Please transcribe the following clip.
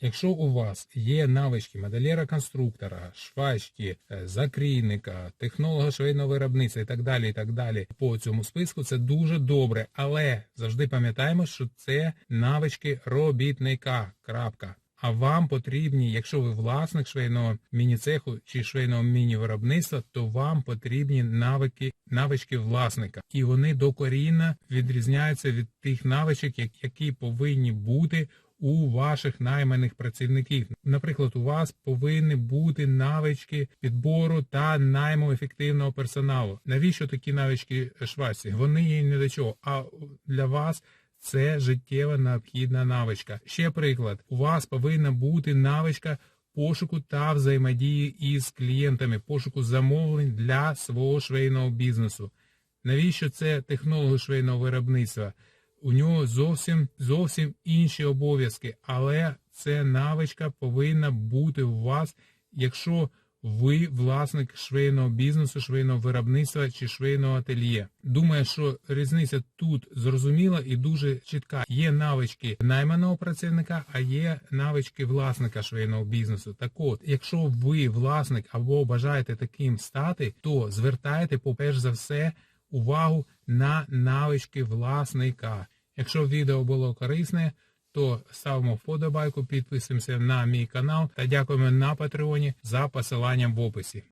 Якщо у вас є навички моделєра-конструктора, швачки, е, закрійника, технолога швейного виробництва і так далі, і так далі по цьому списку, це дуже добре. Але завжди пам'ятаємо, що це навички робітника. Крапка. А вам потрібні, якщо ви власник швейного міні-цеху чи швейного міні-виробництва, то вам потрібні навики, навички власника. І вони докорінно відрізняються від тих навичок, які повинні бути у ваших найманих працівників. Наприклад, у вас повинні бути навички підбору та найму ефективного персоналу. Навіщо такі навички швачці? Вони є ні до чого. А для вас це життєва необхідна навичка. Ще приклад: у вас повинна бути навичка пошуку та взаємодії із клієнтами, пошуку замовлень для свого швейного бізнесу. Навіщо це технологи швейного виробництва? У нього зовсім зовсім інші обов'язки, але це навичка повинна бути у вас, якщо ви власник швейного бізнесу, швейного виробництва чи швейного ательє. Думаю, що різниця тут зрозуміла і дуже чітка. Є навички найманого працівника, а є навички власника швейного бізнесу. Так от, якщо ви власник або бажаєте таким стати, то звертайте, по-перш за все, увагу на навички власника. Якщо відео було корисне, то ставимо вподобайку, підписуємося на мій канал та дякуємо на Патреоні за посиланням в описі.